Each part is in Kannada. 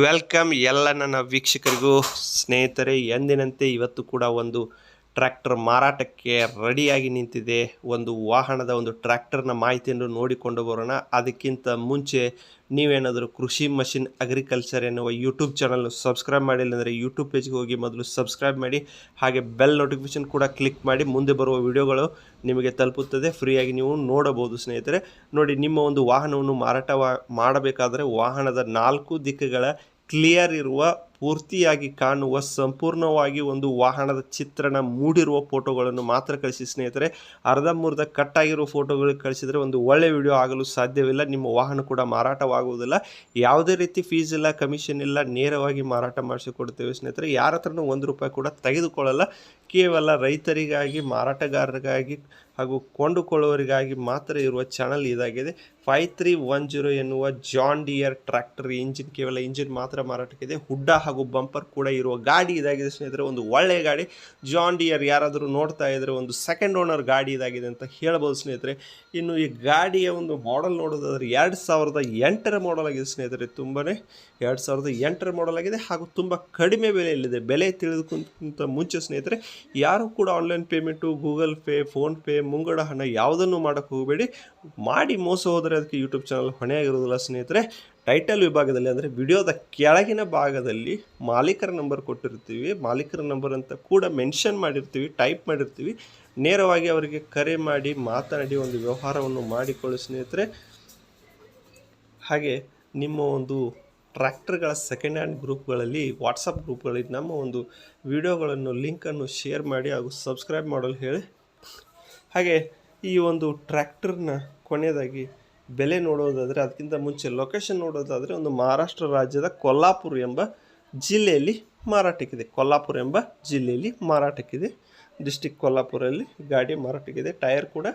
ವೆಲ್ಕಮ್ ಎಲ್ಲ ನನ್ನ ವೀಕ್ಷಕರಿಗೂ ಸ್ನೇಹಿತರೆ ಎಂದಿನಂತೆ ಇವತ್ತು ಕೂಡ ಒಂದು ಟ್ರ್ಯಾಕ್ಟರ್ ಮಾರಾಟಕ್ಕೆ ರೆಡಿಯಾಗಿ ನಿಂತಿದೆ. ಒಂದು ವಾಹನದ ಒಂದು ಟ್ರ್ಯಾಕ್ಟರ್ನ ಮಾಹಿತಿಯನ್ನು ನೋಡಿಕೊಂಡು ಬರೋಣ. ಅದಕ್ಕಿಂತ ಮುಂಚೆ ನೀವೇನಾದರೂ ಕೃಷಿ ಮಷಿನ್ ಅಗ್ರಿಕಲ್ಚರ್ ಎನ್ನುವ ಯೂಟ್ಯೂಬ್ ಚಾನಲ್ನ ಸಬ್ಸ್ಕ್ರೈಬ್ ಮಾಡಿಲ್ಲ ಅಂದರೆ ಯೂಟ್ಯೂಬ್ ಪೇಜ್ಗೆ ಹೋಗಿ ಮೊದಲು ಸಬ್ಸ್ಕ್ರೈಬ್ ಮಾಡಿ. ಹಾಗೆ ಬೆಲ್ ನೋಟಿಫಿಕೇಶನ್ ಕೂಡ ಕ್ಲಿಕ್ ಮಾಡಿ. ಮುಂದೆ ಬರುವ ವಿಡಿಯೋಗಳು ನಿಮಗೆ ತಲುಪುತ್ತದೆ. ಫ್ರೀಯಾಗಿ ನೀವು ನೋಡಬಹುದು ಸ್ನೇಹಿತರೆ. ನೋಡಿ, ನಿಮ್ಮ ಒಂದು ವಾಹನವನ್ನು ಮಾರಾಟ ಮಾಡಬೇಕಾದರೆ ವಾಹನದ ನಾಲ್ಕು ದಿಕ್ಕುಗಳ ಕ್ಲಿಯರ್ ಇರುವ ಪೂರ್ತಿಯಾಗಿ ಕಾಣುವ ಸಂಪೂರ್ಣವಾಗಿ ಒಂದು ವಾಹನದ ಚಿತ್ರಣ ಮೂಡಿರುವ ಫೋಟೋಗಳನ್ನು ಮಾತ್ರ ಕಳಿಸಿ ಸ್ನೇಹಿತರೆ. ಅರ್ಧಂಬರ್ಧ ಕಟ್ಟಾಗಿರೋ ಫೋಟೋಗಳು ಕಳಿಸಿದರೆ ಒಂದು ಒಳ್ಳೆ ವಿಡಿಯೋ ಆಗಲು ಸಾಧ್ಯವಿಲ್ಲ. ನಿಮ್ಮ ವಾಹನ ಕೂಡ ಮಾರಾಟವಾಗುವುದಿಲ್ಲ. ಯಾವುದೇ ರೀತಿ ಫೀಸ್ ಇಲ್ಲ ಕಮಿಷನ್ ಇಲ್ಲ, ನೇರವಾಗಿ ಮಾರಾಟ ಮಾಡಿಸಿಕೊಡ್ತೇವೆ ಸ್ನೇಹಿತರೆ. ಯಾರ ಹತ್ರನೂ ಒಂದು ರೂಪಾಯಿ ಕೂಡ ತೆಗೆದುಕೊಳ್ಳಲ್ಲ. ಕೇವಲ ರೈತರಿಗಾಗಿ, ಮಾರಾಟಗಾರರಿಗಾಗಿ ಹಾಗೂ ಕೊಂಡುಕೊಳ್ಳುವರಿಗಾಗಿ ಮಾತ್ರ ಇರುವ ಚಾನಲ್ ಇದಾಗಿದೆ. ಫೈವ್ ತ್ರೀ ಒನ್ ಜೀರೋ ಎನ್ನುವ ಜಾನ್ ಡಿಯರ್ ಟ್ರ್ಯಾಕ್ಟರ್ ಇಂಜಿನ್, ಕೇವಲ ಇಂಜಿನ್ ಮಾತ್ರ ಮಾರಾಟಕ್ಕಿದೆ. ಹುಡ್ಡ ಹಾಗೂ ಬಂಪರ್ ಕೂಡ ಇರುವ ಗಾಡಿ ಇದಾಗಿದೆ ಸ್ನೇಹಿತರೆ. ಒಂದು ಒಳ್ಳೆಯ ಗಾಡಿ. ಜಾನ್ ಡಿಯರ್ ಯಾರಾದರೂ ನೋಡ್ತಾ ಇದ್ದರೆ ಒಂದು ಸೆಕೆಂಡ್ ಓನರ್ ಗಾಡಿ ಇದಾಗಿದೆ ಅಂತ ಹೇಳ್ಬೋದು ಸ್ನೇಹಿತರೆ. ಇನ್ನು ಈ ಗಾಡಿಯ ಒಂದು ಮಾಡೆಲ್ ನೋಡೋದಾದರೆ ಎರಡು ಸಾವಿರದ ಎಂಟರ ಮಾಡೆಲ್ ಆಗಿದೆ ಸ್ನೇಹಿತರೆ. ತುಂಬಾ ಎರಡು ಸಾವಿರದ ಎಂಟರ ಮಾಡೆಲ್ ಆಗಿದೆ ಹಾಗೂ ತುಂಬ ಕಡಿಮೆ ಬೆಲೆಯಲ್ಲಿದೆ. ಬೆಲೆ ತಿಳಿದುಕೊಂತ ಮುಂಚೆ ಸ್ನೇಹಿತರೆ ಯಾರು ಕೂಡ online payment Google Pay PhonePe ಮುಂಗಡ ಹಣ ಯಾವುದನ್ನು ಮಾಡೋಕ್ಕೆ ಹೋಗಬೇಡಿ. ಮಾಡಿ ಮೋಸ ಹೋದರೆ ಅದಕ್ಕೆ ಯೂಟ್ಯೂಬ್ ಚಾನಲ್ ಹೊಣೆಯಾಗಿರೋದಿಲ್ಲ ಸ್ನೇಹಿತರೆ. ಟೈಟಲ್ ವಿಭಾಗದಲ್ಲಿ ಅಂದರೆ ವಿಡಿಯೋದ ಕೆಳಗಿನ ಭಾಗದಲ್ಲಿ ಮಾಲೀಕರ ನಂಬರ್ ಕೊಟ್ಟಿರ್ತೀವಿ. ಮಾಲೀಕರ ನಂಬರ್ ಅಂತ ಕೂಡ ಮೆನ್ಷನ್ ಮಾಡಿರ್ತೀವಿ ಟೈಪ್ ಮಾಡಿರ್ತೀವಿ. ನೇರವಾಗಿ ಅವರಿಗೆ ಕರೆ ಮಾಡಿ, ಮಾತನಾಡಿ ಒಂದು ವ್ಯವಹಾರವನ್ನು ಮಾಡಿಕೊಳ್ಳಿ ಸ್ನೇಹಿತರೆ. ಹಾಗೆ ನಿಮ್ಮ ಒಂದು ಟ್ರ್ಯಾಕ್ಟರ್ಗಳ ಸೆಕೆಂಡ್ ಹ್ಯಾಂಡ್ ಗ್ರೂಪ್ಗಳಲ್ಲಿ ವಾಟ್ಸಪ್ ಗ್ರೂಪ್ಗಳಲ್ಲಿ ನಮ್ಮ ಒಂದು ವಿಡಿಯೋಗಳನ್ನು ಲಿಂಕನ್ನು ಶೇರ್ ಮಾಡಿ ಹಾಗೂ ಸಬ್ಸ್ಕ್ರೈಬ್ ಮಾಡಲು ಹೇಳಿ. ಹಾಗೆ ಈ ಒಂದು ಟ್ರ್ಯಾಕ್ಟರ್ನ ಕೊನೆಯದಾಗಿ ಬೆಲೆ ನೋಡೋದಾದರೆ ಅದಕ್ಕಿಂತ ಮುಂಚೆ ಲೊಕೇಶನ್ ನೋಡೋದಾದರೆ ಒಂದು ಮಹಾರಾಷ್ಟ್ರ ರಾಜ್ಯದ ಕೊಲ್ಲಾಪುರ ಎಂಬ ಜಿಲ್ಲೆಯಲ್ಲಿ ಮಾರಾಟಕ್ಕಿದೆ. ಕೊಲ್ಲಾಪುರ ಎಂಬ ಜಿಲ್ಲೆಯಲ್ಲಿ ಮಾರಾಟಕ್ಕಿದೆ. ಡಿಸ್ಟಿಕ್ ಕೊಲ್ಲಾಪುರಲ್ಲಿ ಗಾಡಿ ಮಾರಾಟಕ್ಕಿದೆ. ಟೈರ್ ಕೂಡ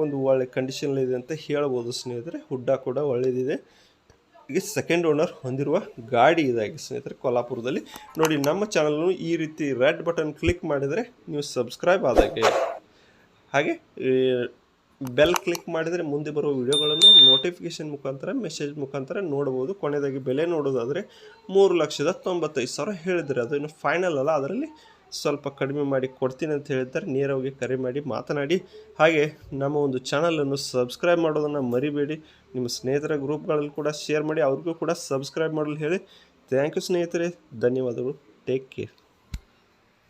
ಒಂದು ಒಳ್ಳೆ ಕಂಡೀಷನಲ್ಲಿದೆ ಅಂತ ಹೇಳ್ಬೋದು ಸ್ನೇಹಿತರೆ. ಹುಡ್ಡ ಕೂಡ ಒಳ್ಳೆಯದಿದೆ ಈಗ ಸೆಕೆಂಡ್ ಓನರ್ ಹೊಂದಿರುವ ಗಾಡಿ ಇದಾಗಿದೆ ಸ್ನೇಹಿತರೆ, ಕೊಲ್ಲಾಪುರದಲ್ಲಿ. ನೋಡಿ, ನಮ್ಮ ಚಾನಲ್ನು ಈ ರೀತಿ ರೆಡ್ ಬಟನ್ ಕ್ಲಿಕ್ ಮಾಡಿದರೆ ನೀವು ಸಬ್ಸ್ಕ್ರೈಬ್ ಆದಾಗೆ. ಹಾಗೆ ಬೆಲ್ ಕ್ಲಿಕ್ ಮಾಡಿದರೆ ಮುಂದೆ ಬರುವ ವಿಡಿಯೋಗಳನ್ನು ನೋಟಿಫಿಕೇಷನ್ ಮುಖಾಂತರ ಮೆಸೇಜ್ ಮುಖಾಂತರ ನೋಡ್ಬೋದು ಕೊನೆಯದಾಗಿ ಬೆಲೆ ನೋಡೋದಾದರೆ ಮೂರು ಲಕ್ಷದ ತೊಂಬತ್ತೈದು ಸಾವಿರ ಹೇಳಿದರೆ ಅದು ಇನ್ನು ಫೈನಲ್ ಅಲ್ಲ. ಅದರಲ್ಲಿ ಸ್ವಲ್ಪ ಕಡಿಮೆ ಮಾಡಿ ಕೊಡ್ತೀನಿ ಅಂತ ಹೇಳಿದ್ದಾರೆ. ನೇರವಾಗಿ ಕರೆ ಮಾಡಿ ಮಾತನಾಡಿ. ಹಾಗೆ ನಮ್ಮ ಒಂದು ಚಾನಲನ್ನು ಸಬ್ಸ್ಕ್ರೈಬ್ ಮಾಡೋದನ್ನು ಮರಿಬೇಡಿ. ನಿಮ್ಮ ಸ್ನೇಹಿತರ ಗ್ರೂಪ್ಗಳಲ್ಲಿ ಕೂಡ ಶೇರ್ ಮಾಡಿ, ಅವ್ರಿಗೂ ಕೂಡ ಸಬ್ಸ್ಕ್ರೈಬ್ ಮಾಡಲು ಹೇಳಿ. ಥ್ಯಾಂಕ್ ಯು ಸ್ನೇಹಿತರೆ. ಧನ್ಯವಾದಗಳು. Take care